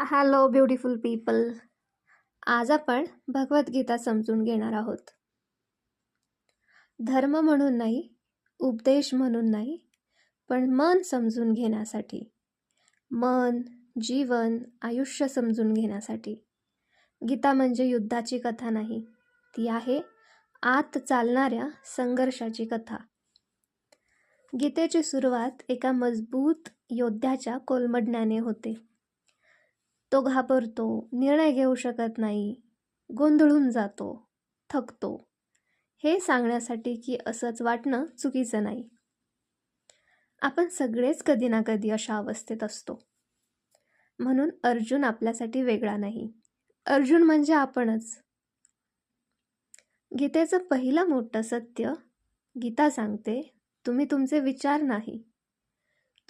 Hello beautiful people आज आपण भगवद्गीता समजून घेणार आहोत. धर्म म्हणून नाही उपदेश म्हणून नाही पण मन समजून घेण्यासाठी. मन जीवन आयुष्य समजून घेण्यासाठी. गीता म्हणजे युद्धाची कथा नाही ती आहे आत चालणाऱ्या संघर्षाची कथा. गीतेची सुरुवात एका मजबूत योद्ध्याच्या कोलमडण्याने होते. तो घाबरतो निर्णय घेऊ शकत नाही. गोंधळून जातो थकतो. हे सांगण्यासाठी की असंच वाटणं चुकीचं नाही. आपण सगळेच कधी ना कधी अशा अवस्थेत असतो. म्हणून अर्जुन आपल्यासाठी वेगळा नाही. अर्जुन म्हणजे आपणच. गीतेचं पहिलं मोठं सत्य गीता सांगते तुम्ही तुमचे विचार नाही.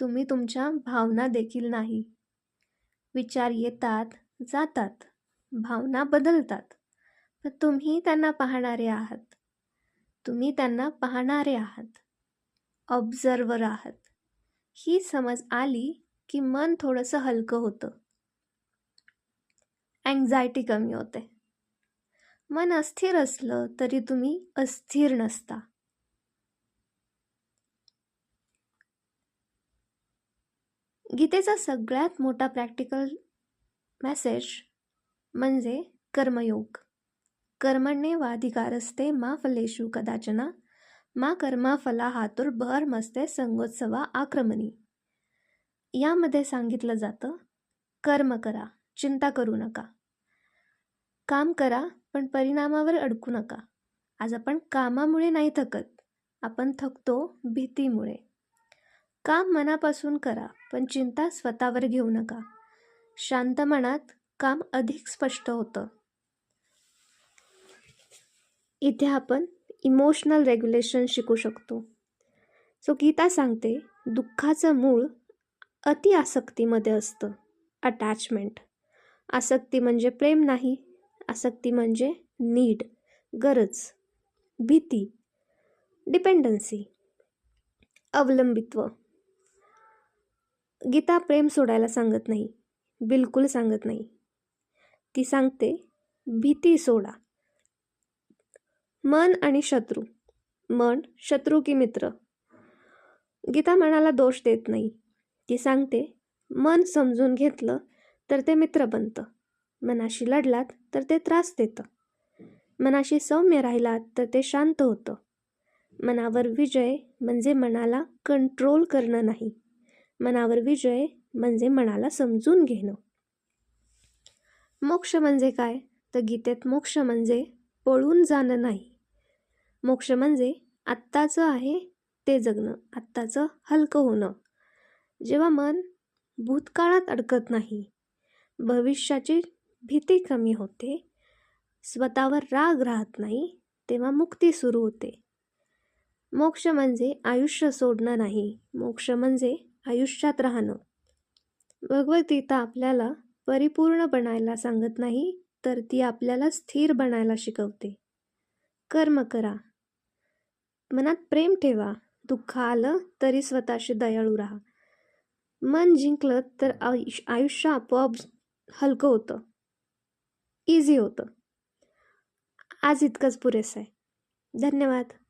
तुम्ही तुमच्या भावना देखील नाही. विचार येतात जातात भावना बदलतात. पण तुम्ही त्यांना पाहणारे आहात. तुम्ही त्यांना पाहणारे आहात. ऑब्झर्वर आहात. ही समज आली की मन थोडंसं हलकं होतं. अँझायटी कमी होते. मन अस्थिर असलं तरी तुम्ही अस्थिर नसता. गीतेचा सगळ्यात मोठा प्रॅक्टिकल मेसेज म्हणजे कर्मयोग. कर्मण्ये वाधिकारस्ते मा फलेषु कदाचना मा कर्मा फला हातुर भर मस्ते संगोत्सवा आक्रमणी. यामध्ये सांगितलं जातं कर्म करा चिंता करू नका. काम करा पण परिणामावर अडकू नका. आज आपण कामामुळे नाही थकत आपण थकतो भीतीमुळे. काम मनापासून करा पण चिंता स्वतःवर घेऊ नका. शांत मनात काम अधिक स्पष्ट होतं. इथे आपण इमोशनल रेग्युलेशन शिकू शकतो. सो गीता सांगते दुःखाचं मूळ अति आसक्तीमध्ये असतं अटॅचमेंट आसक्ती म्हणजे प्रेम नाही आसक्ती म्हणजे नीड गरज भीती डिपेंडन्सी अवलंबित्व. गीता प्रेम सोडायला सांगत नाही. बिलकुल सांगत नाही. ती सांगते भीती सोडा. मन आणि शत्रू. मन शत्रू की मित्र. गीता मनाला दोष देत नाही. ती सांगते मन समजून घेतलं तर ते मित्र बनतं. मनाशी लढलात तर ते त्रास देतं. मनाशी सौम्य राहिलात तर ते शांत होतं. मनावर विजय म्हणजे मनाला कंट्रोल करणं नाही. मनावर विजय म्हणजे मनाला समजून घेणं. मोक्ष म्हणजे काय? तर गीतेत मोक्ष म्हणजे पळून जाणं नाही. मोक्ष म्हणजे आत्ताचं आहे ते जगणं आत्ताचं हलकं होणं. जेव्हा मन भूतकाळात अडकत नाही भविष्याची भीती कमी होते स्वतःवर राग राहत नाही तेव्हा मुक्ती सुरू होते. मोक्ष म्हणजे आयुष्य सोडणं नाही. मोक्ष म्हणजे आयुष्यात राहणं. भगवद्गीता आपल्याला परिपूर्ण बनायला सांगत नाही तर ती आपल्याला स्थिर बनायला शिकवते. कर्म करा. मनात प्रेम ठेवा. दुःख आलं तरी स्वतःशी दयाळू राहा. मन जिंकलं तर आयुष आयुष्य आपोआप हलकं होतं. इझी होतं. आज इतकंच पुरेसं आहे. धन्यवाद.